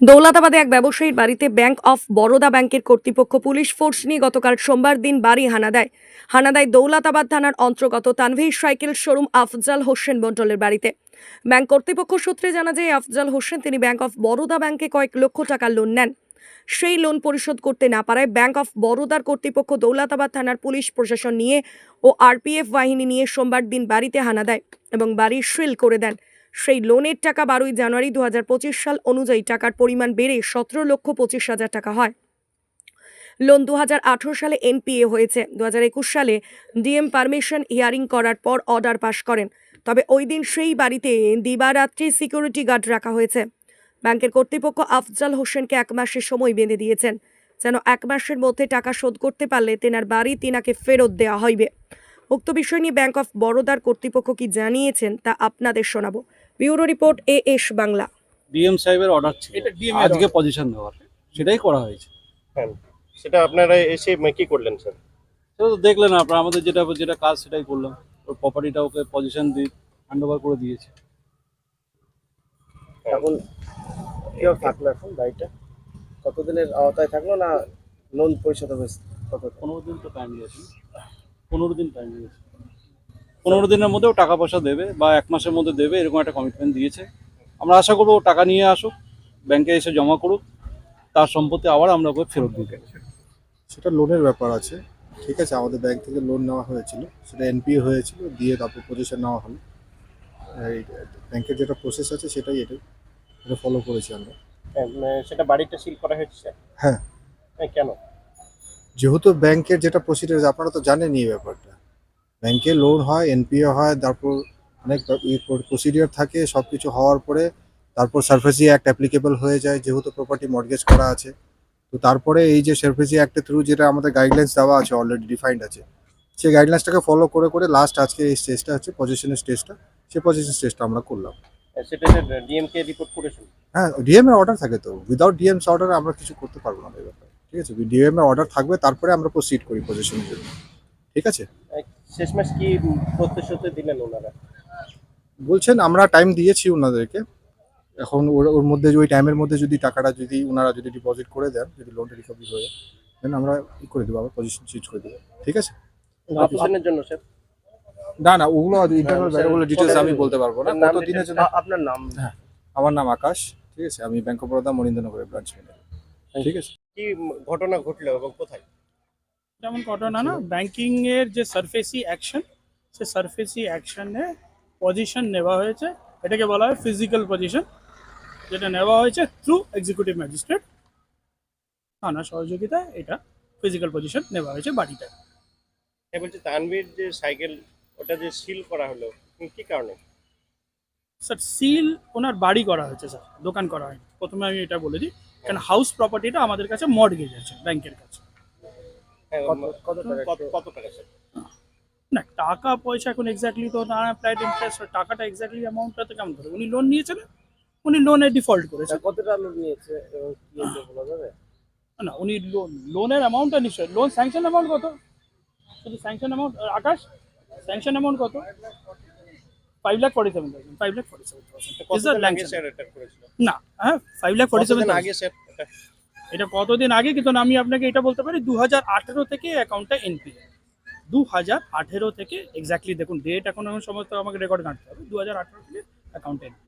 দৌলতাবাদে এক ব্যবসায়ীর বাড়িতে ব্যাংক অফ বরোদা ব্যাংকের কর্তৃপক্ষ পুলিশ ফোর্স নিয়ে গতকাল সোমবার দিন বাড়ি হানা দেয়। হানা দেয় দৌলতাবাদ থানার অন্তর্গত তানভীর সাইকেল শোরুম আফজাল হোসেন মণ্ডলের বাড়িতে। ব্যাংক কর্তৃপক্ষ সূত্রে জানা যায়, আফজাল হোসেন তিনি ব্যাংক অফ বরোদা ব্যাংকে কয়েক লক্ষ টাকা লোন নেন। সেই লোন পরিশোধ করতে না পারায় ব্যাংক অফ বরোদার কর্তৃপক্ষ দৌলতাবাদ থানার পুলিশ প্রশাসন নিয়ে ও আরপিএফ বাহিনী নিয়ে সোমবার দিন বাড়িতে হানা দেয় এবং বাড়ি সিল করে দেন। সেই লোনের টাকা বারোই জানুয়ারি দু হাজার পঁচিশ সাল অনুযায়ী টাকার পরিমাণ বেড়ে সতেরো লক্ষ পঁচিশ হাজার টাকা হয়। লোন দু হাজার আঠারো সালে এনপিএ হয়েছে। দু হাজার একুশ সালে ডিএম পারমিশন হিয়ারিং করার পর অর্ডার পাশ করেন। তবে ওই দিন সেই বাড়িতে দিবারাত্রি সিকিউরিটি গার্ড রাখা হয়েছে। ব্যাংকের কর্তৃপক্ষ আফজাল হোসেনকে এক মাসের সময় বেঁধে দিয়েছেন। যেন এক মাসের মধ্যে টাকা শোধ করতে পারলে তেনার বাড়ি তিনাকে ফেরত দেওয়া হইবে। উক্ত বিষয় নিয়ে ব্যাংক অফ বরোদার কর্তৃপক্ষ কি জানিয়েছেন তা আপনাদের শোনাবো। Bureau report A S Bangla. DM সাহেবের অর্ডার ছিল। আজকে পজিশন দেওয়ার সেটাই করা হয়েছে। হ্যাঁ সেটা আপনারা এসে কি করলেন স্যার? সেটা তো দেখলেন আপনারা আমাদের যেটা যেটা কাজ সেটাই করলাম। ওর প্রপার্টিটা ওকে পজিশন দিয়ে হ্যান্ড ওভার করে দিয়েছে। এখন কেউ থাকল এখন বাড়িটা কতদিনের আওতায় থাকল না লোন পরিশোধ হবে কত পনেরো দিন তো টাইম দিয়েছে পনেরো দিন টাইম দিয়েছে পনেরো দিনের মধ্যেও টাকা পয়সা দেবে বা এক মাসের মধ্যে দেবে এরকম একটা কমিটমেন্ট দিয়েছে। আমরা আশা করব ও টাকা নিয়ে আসুক ব্যাংকে এসে জমা করুক তার সম্পত্তি আবার আমরা ওকে ফেরত দিতে সেটা লোনের ব্যাপার আছে ঠিক আছে আমাদের ব্যাংক থেকে লোন নেওয়া হয়েছিল সেটা এনপিএ হয়েছিল দিয়ে তারপর পজিশন নেওয়া হলো। এই ব্যাংকের যেটা প্রসেস আছে সেটাই এটা এটা ফলো করেছি আমরা। হ্যাঁ, সেটা বাড়িটা সিল করা হয়েছে হ্যাঁ। হ্যাঁ কেন? যেহেতু ব্যাংকের যেটা প্রসিডিউর আপনারা তো জানেন এই ব্যাপারটা। ব্যাংকে লোন হয় এনপিএ হয় তারপর অনেক প্রসিডিওর থাকে সব কিছু হওয়ার পরে তারপর সার্ফেসি অ্যাক্ট অ্যাপ্লিকেবল হয়ে যায় যেহেতু প্রপার্টি মর্গেজ করা আছে। তো তারপরে এই যে সার্ফেসি অ্যাক্টের থ্রু যেটা আমাদের গাইডলাইন্স দেওয়া আছে অলরেডি ডিফাইন্ড আছে সেই গাইডলাইন্সটাকে ফলো করে করে লাস্ট আজকে এই স্টেজটা হচ্ছে পজিশনের স্টেজটা সেই পজিশন স্টেজটা আমরা করলাম। হ্যাঁ, ডিএম হ্যাঁ ডিএম এর অর্ডার থাকে তো উইদাউট ডিএমস অর্ডার আমরা কিছু করতে পারব না এই ব্যাপারে ঠিক আছে? ডিএম এর অর্ডার থাকবে তারপরে আমরা প্রসিড করি পজিশনের জন্য। ঠিক আছে? শেষমেশ কি প্রতিশ্রুতি দিলেন ওনারা? বলছেন আমরা টাইম দিয়েছি ওনাদেরকে। এখন ওর মধ্যে ওই টাইমের মধ্যে যদি টাকাটা যদি ওনারা যদি ডিপোজিট করে দেন যদি লোনটা রিকভারি হয়ে দেন আমরা ই করে দেবো আবার পজিশন চেঞ্জ করে দেবো। ঠিক আছে? অফিসের জন্য স্যার না না ওগুলো ইন্টারনাল ওগুলো ডিটেলস আমি বলতে পারব না। কত দিনের জন্য? আপনার নাম? হ্যাঁ আমার নাম আকাশ ঠিক আছে? আমি ব্যাংক অফ বরোদা মরিন্দ্রনগরের ব্রাঞ্চ ম্যানেজার ঠিক আছে? কি ঘটনা ঘটলো এবং কোথায়? যেমন ঘটনা না ব্যাংকিং এর যে সারফেসি অ্যাকশন সে সারফেসি অ্যাকশনে পজিশন নেওয়া হয়েছে। এটাকে বলা হয় ফিজিক্যাল পজিশন যেটা নেওয়া হয়েছে থ্রু এক্সিকিউটিভ ম্যাজিস্ট্রেট থানা সহযোগিতায় এটা ফিজিক্যাল পজিশন নেওয়া হয়েছে বাড়িটা হ্যাঁ বলছি তানভীর যে সাইকেল ওটা যে সিল করা হলো কি কারণে? স্যার সিল ওনার বাড়ি করা হয়েছে স্যার দোকান করা হয়নি। প্রথমে আমি এটা বলে দিই। কারণ হাউস প্রপার্টিটা আমাদের কাছে মর্গেজ আছে ব্যাংকের কাছে। হ্যাঁ, কত টাকা না টাকা পয়সা এখন এক্স্যাক্টলি তো না অ্যাপ্লাইড ইন্টারেস্ট টাকাটা এক্স্যাক্টলি অ্যামাউন্টটা তো কেমন ধরে? উনি লোন নিয়েছিলেন? উনি লোনে ডিফল্ট করেছেন কতটা লোন নিয়েছে এবং কি বলা যাবে? না উনি লোন লোনের অ্যামাউন্টটা নিশ্চয় লোন স্যাংশন অ্যামাউন্ট কত? শুধু sanction amount Akash sanction amount কত? Five lakh forty seven thousand five lakh forty seven thousand করেছিল? না হ্যাঁ ফাইভ লাখ ফর্টি সেভেন আগে এটা কতদিন আগে? কিন্তু আমি আপনাকে এটা বলতে পারি দু হাজার আঠেরো থেকে অ্যাকাউন্টটা এনপিএ দু হাজার আঠেরো থেকে এক্স্যাক্টলি দেখুন ডেট এখন সমস্ত আমাকে রেকর্ড ঘাঁটতে হবে। দু হাজার আঠেরো থেকে অ্যাকাউন্টে